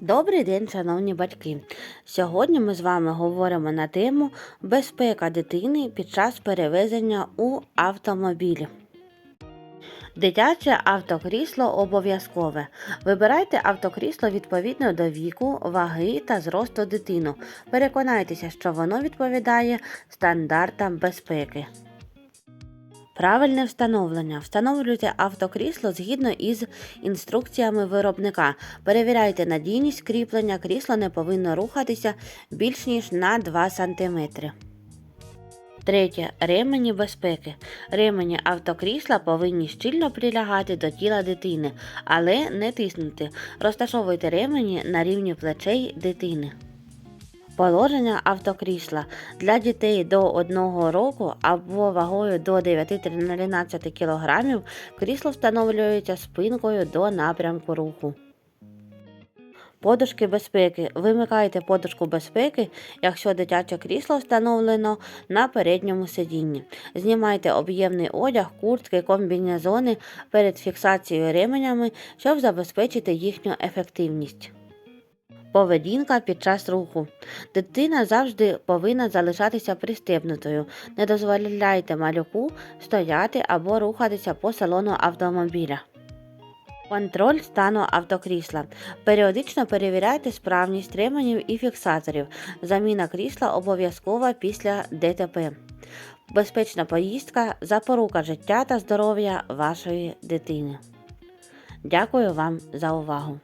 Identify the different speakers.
Speaker 1: Добрий день, шановні батьки. Сьогодні ми з вами говоримо на тему безпека дитини під час перевезення у автомобілі. Дитяче автокрісло обов'язкове. Вибирайте автокрісло відповідно до віку, ваги та зросту дитину. Переконайтеся, що воно відповідає стандартам безпеки. Правильне встановлення. Встановлюйте автокрісло згідно із інструкціями виробника. Перевіряйте надійність кріплення. Крісло не повинно рухатися більш ніж на 2 см. Третє. Ремені безпеки. Ремені автокрісла повинні щільно прилягати до тіла дитини, але не тиснути. Розташовуйте ремені на рівні плечей дитини. Положення автокрісла для дітей до 1 року або вагою до 9-13 кг крісло встановлюється спинкою до напрямку руху. Подушки безпеки. Вимикайте подушку безпеки, якщо дитяче крісло встановлено на передньому сидінні. Знімайте об'ємний одяг, куртки, комбінезони перед фіксацією ременями, щоб забезпечити їхню ефективність. Поведінка під час руху. Дитина завжди повинна залишатися пристебнутою. Не дозволяйте малюку стояти або рухатися по салону автомобіля. Контроль стану автокрісла. Періодично перевіряйте справність ременів і фіксаторів. Заміна крісла обов'язкова після ДТП. Безпечна поїздка запорука життя та здоров'я вашої дитини. Дякую вам за увагу!